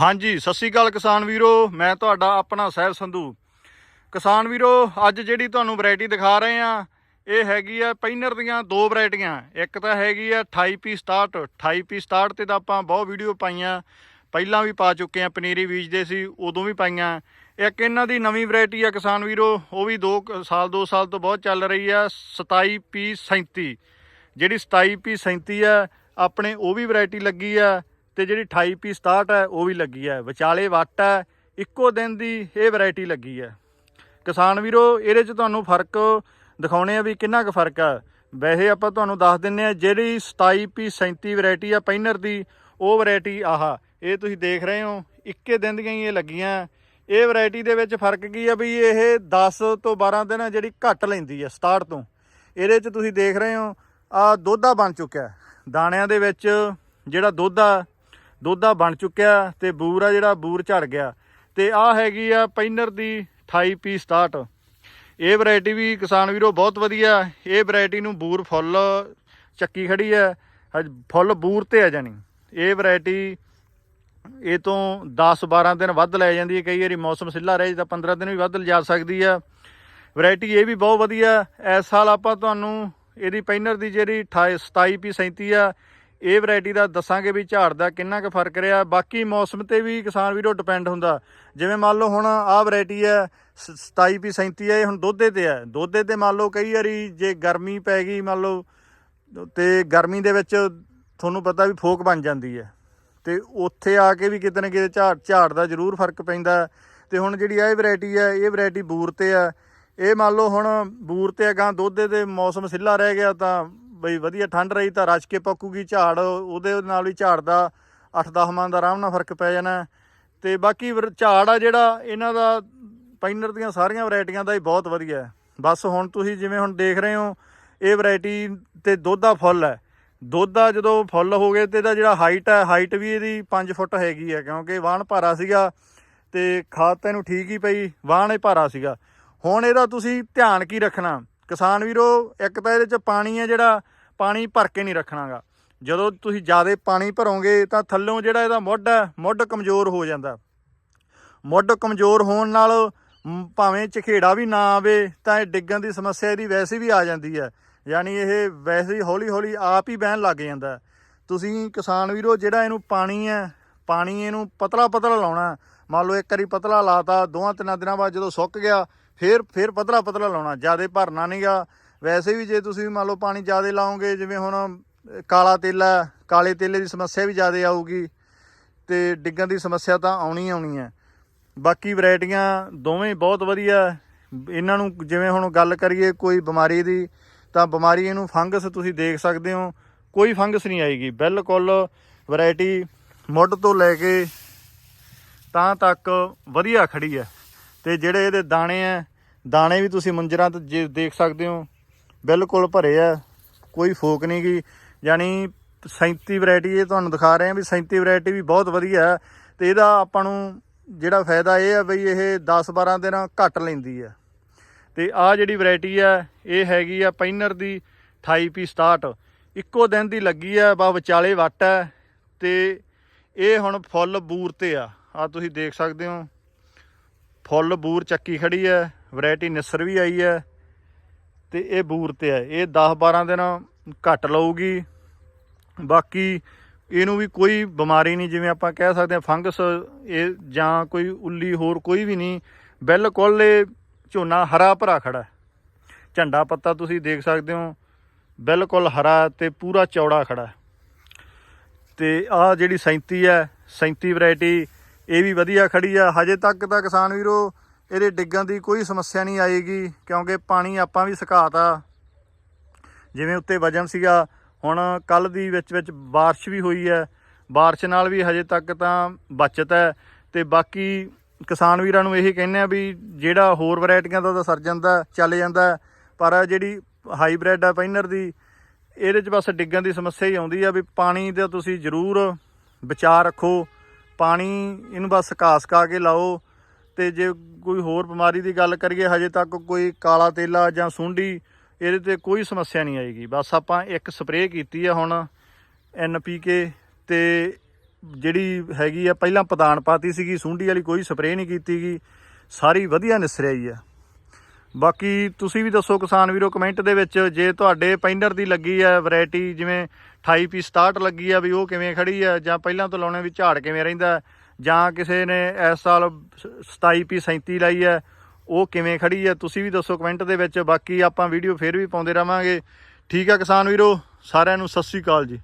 ਹਾਂਜੀ, ਸਤਿ ਸ਼੍ਰੀ ਅਕਾਲ ਕਿਸਾਨ ਵੀਰੋ, ਮੈਂ ਤੁਹਾਡਾ ਆਪਣਾ ਸਹਿਬ ਸੰਧੂ। ਕਿਸਾਨ ਵੀਰੋ, ਅੱਜ ਜਿਹੜੀ ਤੁਹਾਨੂੰ ਵੈਰਾਈਟੀ ਦਿਖਾ ਰਹੇ ਆ ਇਹ ਹੈਗੀ ਆ ਪੈਨਰ ਦੀਆਂ ਦੋ ਵੈਰਾਈਟੀਆਂ। ਇੱਕ ਤਾਂ ਹੈਗੀ ਆ 28P 67 28P 67 ਤੇ ਤਾਂ ਆਪਾਂ ਬਹੁਤ ਵੀਡੀਓ ਪਾਈਆਂ। ਪਹਿਲਾਂ ਵੀ ਪਾ ਚੁੱਕੇ ਆ ਪਨੀਰੀ ਬੀਜਦੇ ਸੀ, ਉਦੋਂ ਵੀ ਪਾਈਆਂ। ਇੱਕ ਇਹਨਾਂ ਦੀ ਨਵੀਂ ਵੈਰਾਈਟੀ ਆ ਕਿਸਾਨ ਵੀਰੋ, ਉਹ ਵੀ 2 ਸਾਲ 2 ਸਾਲ ਤੋਂ ਬਹੁਤ ਚੱਲ ਰਹੀ ਆ 27P 37 ਜਿਹੜੀ 27P 37 ਆ, ਆਪਣੇ ਉਹ ਵੀ ਵੈਰਾਈਟੀ ਲੱਗੀ ਆ। ਤੇ ਜਿਹੜੀ 28P 67 ਹੈ, ਉਹ ਵੀ ਲੱਗੀ ਹੈ। ਵਿਚਾਲੇ ਵੱਟ ਹੈ, ਇੱਕੋ ਦਿਨ ਦੀ ਇਹ ਵੈਰਾਈਟੀ ਲੱਗੀ ਹੈ। ਕਿਸਾਨ ਵੀਰੋ, ਇਹਦੇ 'ਚ ਤੁਹਾਨੂੰ ਫ਼ਰਕ ਦਿਖਾਉਣੇ ਆ ਵੀ ਕਿੰਨਾ ਕੁ ਫ਼ਰਕ ਆ ਵੈਸੇ ਆਪਾਂ ਤੁਹਾਨੂੰ ਦੱਸ ਦਿੰਨੇ ਆ, ਜਿਹੜੀ 27P 37 ਵੈਰਾਈਟੀ ਆ ਪੈਨਰ ਦੀ, ਉਹ ਵੈਰਾਈਟੀ ਆਹਾ, ਇਹ ਤੁਸੀਂ ਦੇਖ ਰਹੇ ਹੋ, ਇੱਕੇ ਦਿਨ ਦੀਆਂ ਹੀ ਇਹ ਲੱਗੀਆਂ। ਇਹ ਵੈਰਾਈਟੀ ਦੇ ਵਿੱਚ ਫ਼ਰਕ ਕੀ ਆ ਵੀ ਇਹ 10 ਤੋਂ 12 ਦਿਨ ਜਿਹੜੀ ਘੱਟ ਲੈਂਦੀ ਆ ਸਟਾਰਟ ਤੋਂ। ਇਹਦੇ 'ਚ ਤੁਸੀਂ ਦੇਖ ਰਹੇ ਹੋ ਆ ਦੋਧਾ ਬਣ ਚੁੱਕਿਆ। ਦਾਣਿਆਂ ਦੇ ਵਿੱਚ ਜਿਹੜਾ ਦੋਧਾ ਦੋਧਾ ਬਣ ਚੁੱਕਿਆ ਤੇ ਬੂਰ ਆ ਜਿਹੜਾ, ਬੂਰ ਝੜ ਗਿਆ। ਤੇ ਆ ਹੈਗੀ ਆ ਪੈਨਰ ਦੀ 28P 67 ਇਹ ਵੈਰਾਈਟੀ ਵੀ ਕਿਸਾਨ ਵੀਰੋ ਬਹੁਤ ਵਧੀਆ। ਇਹ ਵੈਰਾਈਟੀ ਨੂੰ ਬੂਰ ਫੁੱਲ ਚੱਕੀ ਖੜੀ ਹੈ। ਅੱਜ ਫੁੱਲ ਬੂਰ ਤੇ ਆ ਜਾਣੀ। ਇਹ ਵੈਰਾਈਟੀ ਇਹ ਤੋਂ 10 12 ਦਿਨ ਵੱਧ ਲੈ ਜਾਂਦੀ ਹੈ। ਕਈ ਵਾਰੀ ਮੌਸਮ ਸਿੱਲਾ ਰਹੇ ਤਾਂ 15 ਦਿਨ ਵੀ ਵੱਧ ਲਿਜਾ ਸਕਦੀ ਆ ਵੈਰਾਈਟੀ ਇਹ ਵੀ ਬਹੁਤ ਵਧੀਆ। ਇਸ ਸਾਲ ਆਪਾਂ ਤੁਹਾਨੂੰ ਇਹਦੀ ਪੈਨਰ ਦੀ ਜਿਹੜੀ 27P 37 ਆ ਇਹ ਵੈਰਾਈਟੀ ਦਾ ਦੱਸਾਂਗੇ ਵੀ ਝਾੜ ਦਾ ਕਿੰਨਾ ਕੁ ਫ਼ਰਕ ਰਿਹਾ। ਬਾਕੀ ਮੌਸਮ ਤੇ ਵੀ ਕਿਸਾਨ ਵੀਰੋ ਡਿਪੈਂਡ ਹੁੰਦਾ। ਜਿਵੇਂ ਮੰਨ ਲਓ ਹੁਣ ਆਹ ਵੈਰਾਈਟੀ ਹੈ 27P 37 ਹੈ, ਇਹ ਹੁਣ ਦੋਧੇ ਤੇ ਹੈ। ਦੁੱਧੇ ਤੇ ਮੰਨ ਲਓ ਕਈ ਵਾਰੀ ਜੇ ਗਰਮੀ ਪੈ ਗਈ ਮੰਨ ਲਓ, ਤੇ ਗਰਮੀ ਦੇ ਵਿੱਚ ਤੁਹਾਨੂੰ ਪਤਾ ਵੀ ਫੋਕ ਬਣ ਜਾਂਦੀ ਹੈ। ਤੇ ਉੱਥੇ ਆ ਕੇ ਵੀ ਕਿਤੇ ਨਾ ਕਿਤੇ ਝਾੜ ਝਾੜ ਦਾ ਜ਼ਰੂਰ ਫ਼ਰਕ ਪੈਂਦਾ ਹੈ। ਤੇ ਹੁਣ ਜਿਹੜੀ ਇਹ ਵੈਰਾਈਟੀ ਹੈ, ਇਹ ਵੈਰਾਈਟੀ ਬੂਰ ਤੇ ਹੈ। ਇਹ ਮੰਨ ਲਓ ਹੁਣ ਬੂਰ ਤੇ ਅਗਾਂ ਦੋਧੇ ਦੇ ਮੌਸਮ ਸਿੱਲਾ ਰਹਿ ਗਿਆ ਤਾਂ ਬਈ ਵਧੀਆ, ਠੰਡ ਰਹੀ ਤਾਂ ਰਚ ਕੇ ਪੱਕੂਗੀ ਝਾੜ, ਉਹਦੇ ਨਾਲ ਵੀ ਝਾੜ ਦਾ 8-10 ਮਨ ਦਾ ਆਰਾਮ ਨਾਲ ਫ਼ਰਕ ਪੈ ਜਾਣਾ। ਤੇ ਬਾਕੀ ਵਰ- ਝਾੜ ਆ ਜਿਹੜਾ, ਇਹਨਾਂ ਦਾ ਪਾਈਨਰ ਦੀਆਂ ਸਾਰੀਆਂ ਵੈਰਾਈਟੀਆਂ ਦਾ ਹੀ ਬਹੁਤ ਵਧੀਆ ਹੈ। ਬਸ ਹੁਣ ਤੁਸੀਂ ਜਿਵੇਂ ਹੁਣ ਦੇਖ ਰਹੇ ਹੋ, ਇਹ ਵੈਰਾਈਟੀ ਤੇ ਦੋਧਾ ਫੁੱਲ ਹੈ। ਦੋਧਾ ਜਦੋਂ ਫੁੱਲ ਹੋ ਗਏ ਤੇ ਇਹਦਾ ਜਿਹੜਾ ਹਾਈਟ ਹੈ, ਹਾਈਟ ਵੀ ਇਹਦੀ 5 ਫੁੱਟ ਹੈਗੀ ਹੈ, ਕਿਉਂਕਿ ਵਾਹਣ ਭਾਰਾ ਸੀਗਾ ਤੇ ਖਾਦ ਤਾਂ ਇਹਨੂੰ ਠੀਕ ਹੀ ਪਈ, ਵਾਹਣ ਇਹ ਭਾਰਾ ਸੀਗਾ। ਹੁਣ ਇਹਦਾ ਤੁਸੀਂ ਧਿਆਨ ਕੀ ਰੱਖਣਾ? ਕਿਸਾਨ ਵੀਰੋ, ਇੱਕ ਤਾਂ ਇਹਦੇ ਚ ਪਾਣੀ ਹੈ ਜਿਹੜਾ ਪਾਣੀ ਭਰ ਕੇ ਨਹੀਂ ਰੱਖਣਾਗਾ। ਜਦੋਂ ਤੁਸੀਂ ਜ਼ਿਆਦਾ ਪਾਣੀ ਭਰੋਗੇ ਤਾਂ ਥੱਲੋਂ ਜਿਹੜਾ ਇਹਦਾ ਮੁੱਢ ਹੈ, ਮੁੱਢ ਕਮਜ਼ੋਰ ਹੋ ਜਾਂਦਾ। ਮੁੱਢ ਕਮਜ਼ੋਰ ਹੋਣ ਨਾਲ ਭਾਵੇਂ ਝਖੇੜਾ ਵੀ ਨਾ ਆਵੇ, ਤਾਂ ਇਹ ਡਿੱਗਣ ਦੀ ਸਮੱਸਿਆ ਇਹਦੀ ਵੈਸੇ ਵੀ ਆ ਜਾਂਦੀ ਹੈ। ਯਾਨੀ ਇਹ ਵੈਸੇ ਹੀ ਹੌਲੀ ਹੌਲੀ ਆਪ ਹੀ ਬਹਿਣ ਲੱਗ ਜਾਂਦਾ ਤੁਸੀਂ ਕਿਸਾਨ ਵੀਰੋ, ਜਿਹੜਾ ਇਹਨੂੰ ਪਾਣੀ ਹੈ, ਪਾਣੀ ਇਹਨੂੰ ਪਤਲਾ ਪਤਲਾ ਲਾਉਣਾ ਮੰਨ ਲਓ ਇੱਕ ਵਾਰੀ ਪਤਲਾ ਲਾਤਾ, ਦੋਹਾਂ ਤਿੰਨਾਂ ਦਿਨਾਂ ਬਾਅਦ ਜਦੋਂ ਸੁੱਕ ਗਿਆ, ਫੇਰ ਫੇਰ ਪਤਲਾ ਪਤਲਾ ਲਾਉਣਾ। ਜ਼ਿਆਦਾ ਭਰਨਾ ਨਹੀਂਗਾ ਵੈਸੇ ਵੀ ਜੇ ਤੁਸੀਂ ਮੰਨ ਲਓ ਪਾਣੀ ਜ਼ਿਆਦਾ ਲਾਓਗੇ, ਜਿਵੇਂ ਹੁਣ ਕਾਲਾ ਤੇਲਾ ਕਾਲੇ ਤੇਲੇ ਦੀ ਸਮੱਸਿਆ ਵੀ ਜ਼ਿਆਦਾ ਆਊਗੀ ਤੇ ਡਿੱਗਣ ਦੀ ਸਮੱਸਿਆ ਤਾਂ ਆਉਣੀ ਆਉਣੀ ਹੈ। ਬਾਕੀ ਵੈਰਾਈਟੀਆਂ ਦੋਵੇਂ ਬਹੁਤ ਵਧੀਆ ਇਹਨਾਂ ਨੂੰ ਜਿਵੇਂ ਹੁਣ ਗੱਲ ਕਰੀਏ ਕੋਈ ਬਿਮਾਰੀ ਦੀ, ਤਾਂ ਬਿਮਾਰੀ ਇਹਨੂੰ ਫੰਗਸ ਤੁਸੀਂ ਦੇਖ ਸਕਦੇ ਹੋ। ਕੋਈ ਫੰਗਸ ਨਹੀਂ ਆਏਗੀ। ਬਿਲਕੁਲ ਵੈਰਾਈਟੀ ਮੁੱਢ ਤੋਂ ਲੈ ਕੇ ਤਾਂ ਤੱਕ ਵਧੀਆ ਖੜੀ ਹੈ। ਤੇ ਜਿਹੜੇ ਇਹਦੇ ਦਾਣੇ ਆ ਦਾਣੇ ਵੀ ਤੁਸੀਂ ਮੰਜਰਾਂ ਤੇ ਜੇ ਦੇਖ ਸਕਦੇ ਹੋ। ਬਿਲਕੁਲ ਭਰੇ ਆ। ਕੋਈ ਫੋਕ ਨਹੀਂ ਗਈ ਯਾਨੀ 37 ਵੈਰਾਈਟੀ ਇਹ ਤੁਹਾਨੂੰ ਦਿਖਾ ਰਹੇ ਆ ਵੀ 37 ਵੈਰਾਈਟੀ ਵੀ ਬਹੁਤ ਵਧੀਆ ਹੈ ਤੇ ਇਹਦਾ ਆਪਾਂ ਨੂੰ ਜਿਹੜਾ ਫਾਇਦਾ ਇਹ ਆ ਬਈ ਇਹ 10 12 ਦਿਨ ਘੱਟ ਲੈਂਦੀ ਆ। ਤੇ ਆ ਜਿਹੜੀ ਵੈਰਾਈਟੀ ਆ, ਇਹ ਹੈਗੀ ਆ ਪੈਨਰ ਦੀ 28P 67 ਇੱਕੋ ਦਿਨ ਦੀ ਲੱਗੀ ਆ ਬਾ ਵਿਚਾਲੇ ਵੱਟ ਹੈ ਤੇ ਇਹ ਹੁਣ ਫੁੱਲ ਬੂਰ ਤੇ ਆ। ਆ ਤੁਸੀਂ ਦੇਖ ਸਕਦੇ ਹੋ। ਫੁੱਲ ਬੂਰ ਚੱਕੀ ਖੜੀ ਹੈ ਵੈਰਾਈਟੀ ਨਿਸਰ ਵੀ ਆਈ ਹੈ ਤੇ ਇਹ ਬੂਰ ਤੇ ਹੈ। ਇਹ 10 12 ਦਿਨ ਘੱਟ ਲਊਗੀ। ਬਾਕੀ ਇਹਨੂੰ ਵੀ ਕੋਈ ਬਿਮਾਰੀ ਨਹੀਂ, ਜਿਵੇਂ ਆਪਾਂ ਕਹਿ ਸਕਦੇ ਹਾਂ ਫੰਗਸ, ਇਹ ਜਾਂ ਕੋਈ ਉੱਲੀ ਹੋਰ ਕੋਈ ਵੀ ਨਹੀਂ, ਬਿਲਕੁਲ ਇਹ ਝੋਨਾ ਹਰਾ ਭਰਾ ਖੜਾ ਝੰਡਾ ਪੱਤਾ ਤੁਸੀਂ ਦੇਖ ਸਕਦੇ ਹੋ, ਬਿਲਕੁਲ ਹਰਾ ਤੇ ਪੂਰਾ ਚੌੜਾ ਖੜਾ ਹੈ। ਤੇ ਆ ਜਿਹੜੀ 37 ਹੈ 37 ਵੈਰਾਈਟੀ, ਇਹ ਵੀ ਵਧੀਆ ਖੜੀ ਆ ਹਜੇ ਤੱਕ ਤਾਂ ਕਿਸਾਨ ਵੀਰੋ ਇਹਦੇ ਡਿੱਗਣ ਦੀ ਕੋਈ ਸਮੱਸਿਆ ਨਹੀਂ ਆਏਗੀ ਕਿਉਂਕਿ ਪਾਣੀ ਆਪਾਂ ਵੀ ਸੁਕਾਤਾ ਜਿਵੇਂ ਉੱਤੇ ਵਜਨ ਸੀਗਾ ਹੁਣ ਕੱਲ ਦੀ ਵਿੱਚ ਵਿੱਚ بارش ਵੀ ਹੋਈ ਹੈ بارش ਨਾਲ ਵੀ ਹਜੇ ਤੱਕ ਤਾਂ ਬਚਤ ਹੈ ਤੇ ਬਾਕੀ ਕਿਸਾਨ ਵੀਰਾਂ ਨੂੰ ਇਹੀ ਕਹਿੰਦੇ ਆ ਵੀ ਜਿਹੜਾ ਹੋਰ ਵੈਰਾਈਟੀਆਂ ਦਾ ਤਾਂ ਸਰ ਜਾਂਦਾ ਚੱਲ ਜਾਂਦਾ ਪਰ ਆਹ ਜਿਹੜੀ ਹਾਈਬ੍ਰਿਡ ਆ ਪੈਨਰ ਦੀ ਇਹਦੇ 'ਚ ਬਸ ਡਿੱਗਣ ਦੀ ਸਮੱਸਿਆ ਹੀ ਆਉਂਦੀ ਆ ਵੀ ਪਾਣੀ ਦਾ ਤੁਸੀਂ ਜ਼ਰੂਰ ਬਚਾ ਰੱਖੋ ਪਾਣੀ ਇਹਨੂੰ ਬਸ ਸੁਕਾ ਸੁਕਾ ਕੇ ਲਾਓ ਤੇ ਜੇ ਕੋਈ ਹੋਰ ਬਿਮਾਰੀ ਦੀ ਗੱਲ ਕਰੀਏ, ਹਜੇ ਤੱਕ ਕੋਈ ਕਾਲਾ ਤੇਲਾ ਜਾਂ ਸੁੰਡੀ, ਇਹਦੇ ਤੇ ਕੋਈ ਸਮੱਸਿਆ ਨਹੀਂ ਆਏਗੀ। ਬਸ ਆਪਾਂ ਇੱਕ ਸਪਰੇਅ ਕੀਤੀ ਆ ਹੁਣ ਐਨਪੀਕੇ ਤੇ ਜਿਹੜੀ ਹੈਗੀ ਆ, ਪਹਿਲਾਂ ਪਦਾਨ ਪਾਤੀ ਸੀਗੀ, ਸੁੰਡੀ ਵਾਲੀ ਕੋਈ ਸਪਰੇਅ ਨਹੀਂ ਕੀਤੀਗੀ। ਸਾਰੀ ਵਧੀਆ ਨਿਸਰਿਆਈ ਆ। ਬਾਕੀ ਤੁਸੀਂ ਵੀ ਦੱਸੋ ਕਿਸਾਨ ਵੀਰੋ, ਕਮੈਂਟ ਦੇ ਵਿੱਚ ਜੇ ਤੁਹਾਡੇ ਪੈਂਡਰ ਦੀ ਲੱਗੀ ਆ ਵੈਰਾਈਟੀ ਜਿਵੇਂ 28 ਪੀ 67 ਲੱਗੀ ਆ ਵੀ ਉਹ ਕਿਵੇਂ ਖੜੀ ਆ, ਜਾਂ ਪਹਿਲਾਂ ਤੋਂ ਲਾਉਣੇ ਵੀ ਝਾੜ ਕਿਵੇਂ ਰਹਿੰਦਾ ਜਾਂ ਕਿਸੇ ਨੇ ਇਸ ਸਾਲ 27 ਪੀ 37 ਲਾਈ ਹੈ, ਉਹ ਕਿਵੇਂ ਖੜੀ ਹੈ, ਤੁਸੀਂ ਵੀ ਦੱਸੋ ਕਮੈਂਟ ਦੇ ਵਿੱਚ। ਬਾਕੀ ਆਪਾਂ ਵੀਡੀਓ ਫੇਰ ਵੀ ਪਾਉਂਦੇ ਰਵਾਂਗੇ। ਠੀਕ ਆ ਕਿਸਾਨ ਵੀਰੋ, ਸਾਰਿਆਂ ਨੂੰ ਸਤਿ ਸ੍ਰੀ ਅਕਾਲ ਜੀ।